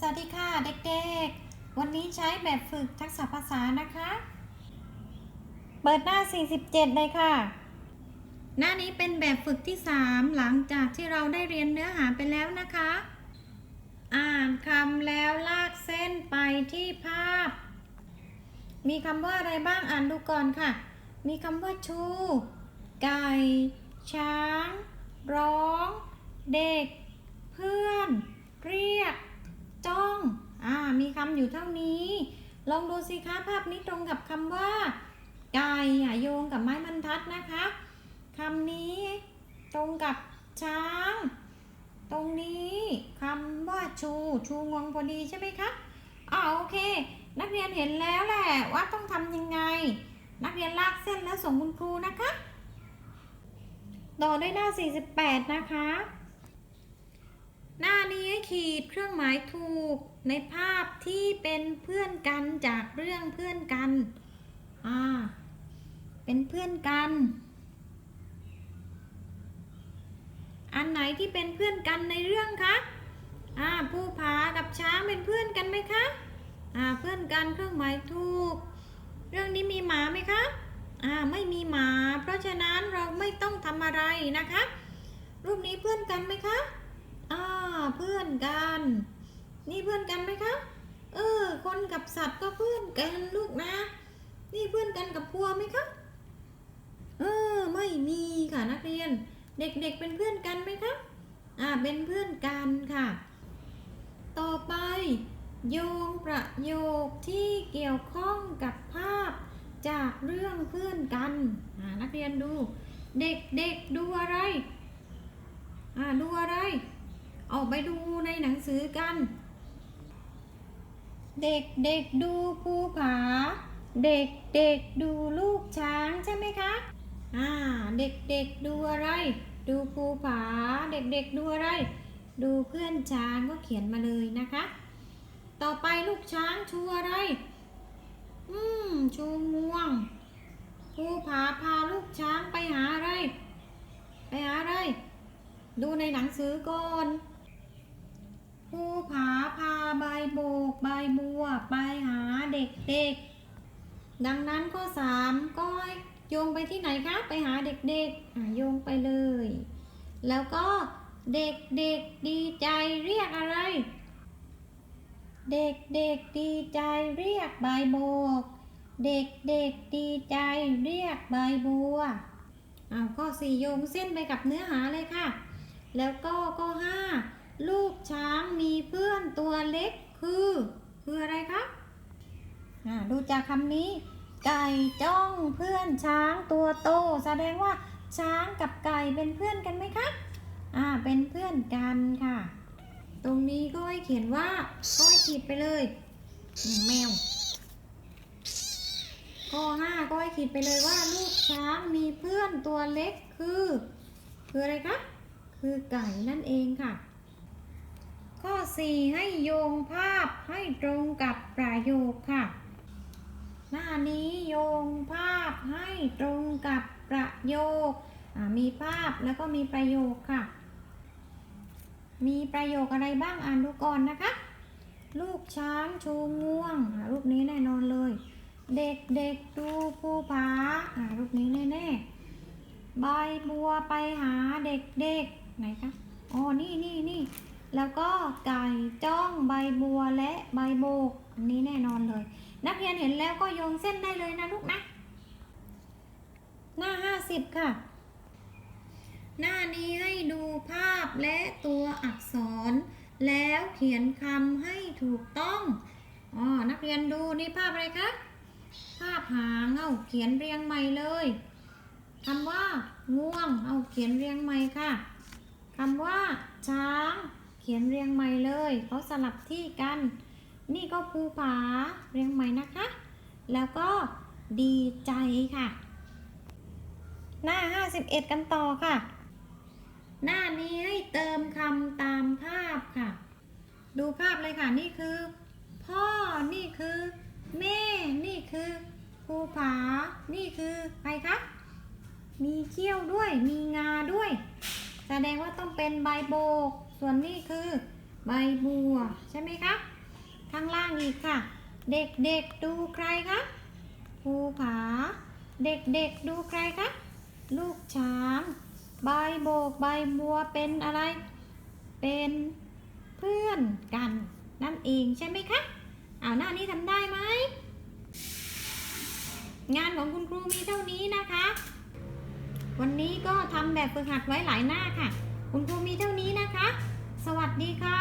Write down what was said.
สวัสดีค่ะเด็กๆ วันนี้ใช้แบบฝึกทักษะภาษานะคะ เปิดหน้า 47 เลยค่ะ หน้านี้เป็นแบบฝึกที่ 3 หลังจากที่เราได้เรียนเนื้อหาไปแล้วนะคะ อ่านคำแล้วลากเส้นไปที่ภาพ มีคำว่าอะไรบ้างอ่านดูก่อนค่ะ มีคำว่าชู ไก่ ช้าง ร้อง เด็ก เพื่อน เรียกำอยู่เท่านี้ ลองดูสิคะภาพนี้ตรงกับคำว่า ไก่อะโยงกับไม้บรรทัดนะคะคำนี้ตรงกับช้าง ตรงนี้คำว่าชูชูงวงพอดีใช่ไหมคะอ่าโอเค นักเรียนเห็นแล้วแหละว่าต้องทำยังไง นักเรียนลากเส้นแล้วส่งคุณครูนะคะต่อด้วยหน้า 48 นะคะ หน้านี้ขีดเครื่องหมายถูก ในภาพที่เป็นเพื่อนกันจากเรื่องเพื่อนกัน อ่า เป็นเพื่อนกัน อันไหนที่เป็นเพื่อนกันในเรื่องคะอ่าผู้ผากับช้างเป็นเพื่อนกันไหมคะอ่าเพื่อนกันเครื่องหมายถูก เรื่องนี้มีหมาไหมคะอ่าไม่มีหมา เพราะฉะนั้นเราไม่ต้องทำอะไรนะคะ รูปนี้เพื่อนกันไหมคะอ่าเพื่อนกัน นี่เพื่อนกันไหมคะเออ คนกับสัตว์ก็เพื่อนกันลูกนะ นี่เพื่อนกันกับพัวไหมคะเออ ไม่มีค่ะนักเรียน เด็กๆเป็นเพื่อนกันไหมคะอ่าเป็นเพื่อนกันค่ะ ต่อไป โยงประโยคที่เกี่ยวข้องกับภาพจากเรื่องเพื่อนกันอ่านักเรียนดู เด็กๆดูอะไรอ่าดูอะไร ออกไปดูในหนังสือกัน เด็กๆดูภูผา เด็กๆดูลูกช้างใช่ไหมคะ อ่า เด็กๆดูอะไร ดูภูผา เด็กๆดูอะไร ดูเพื่อนช้างก็เขียนมาเลยนะคะ ต่อไปลูกช้างชูอะไร อืม ชูงวง ภูผาพาลูกช้างไปหาอะไร ไปหาอะไร ดูในหนังสือก่อน ภูผาพาใบโบกใบบัว ไปหาเด็กๆ ดังนั้นข้อสามก็ให้โยงไปที่ไหนคะ ไปหาเด็กๆอะโยงไปเลย แล้วก็เด็กๆดีใจเรียกอะไร เด็กๆดีใจเรียกใบโบก เด็กๆดีใจเรียกใบบัวอ้าวข้อสี่โยงเส้นไปกับเนื้อหาเลยค่ะ แล้วก็ข้อห้า ลูกช้างมีเพื่อนตัวเล็กคือ คืออะไรคะอ่าดูจากคำนี้ ไก่จ้องเพื่อนช้างตัวโต แสดงว่าช้างกับไก่เป็นเพื่อนกันไหมคะอ่าเป็นเพื่อนกันค่ะ ตรงนี้ก็ให้เขียนว่าก็ให้ขีดไปเลยแมวข้อห้าก็ให้ขีดไปเลยว่าลูกช้างมีเพื่อนตัวเล็กคือ คืออะไรคะคือไก่นั่นเองค่ะ ข้อ 4 ให้โยงภาพให้ตรงกับประโยคค่ะ หน้านี้โยงภาพให้ตรงกับประโยค มีภาพแล้วก็มีประโยคค่ะ มีประโยคอะไรบ้างอ่านดูก่อนนะคะ ลูกช้างชูงวง รูปนี้แน่นอนเลย เด็กเด็กดูภูผารูปนี้แน่ๆใบบัวไปหาเด็กๆไหนคะอ๋อนี่นี่นี่ แล้วก็ไก่จ้องใบบัวและใบโบกอันนี้แน่นอนเลย นักเรียนเห็นแล้วก็โยงเส้นได้เลยนะลูกนะหน้า 50 ค่ะ หน้านี้ให้ดูภาพและตัวอักษร แล้วเขียนคำให้ถูกต้องอ๋อนักเรียนดูนี่ภาพอะไรคะภาพหางเอาเขียนเรียงใหม่เลยคำว่าง่วงเอาเขียนเรียงใหม่ค่ะคำว่าช้า ขียนเรียงใหม่เลยเขาสลับที่กัน นี่ก็ภูผาเรียงใหม่นะคะ แล้วก็ดีใจค่ะ หน้า 51 กันต่อค่ะ หน้านี้ให้เติมคำตามภาพค่ะ ดูภาพเลยค่ะ นี่คือ พ่อ นี่คือ แม่ นี่คือภูผา นี่คือใครคะ มีเขี้ยวด้วย มีงาด้วย แสดงว่าต้องเป็นใบโบก ส่วนนี่คือใบบัวใช่ไหมคะ ข้างล่างอีกค่ะ เด็กๆดูใครคะภูผา เด็กๆดูใครคะ ลูกช้าง ใบโบกใบบัวเป็นอะไร เป็นเพื่อนกันนั่นเองใช่ไหมคะเอาหน้านี้ทำได้ไหม งานของคุณครูมีเท่านี้นะคะ วันนี้ก็ทำแบบฝึกหัดไว้หลายหน้าค่ะ คุณครูมีเท่านี้นะคะ สวัสดีค่ะ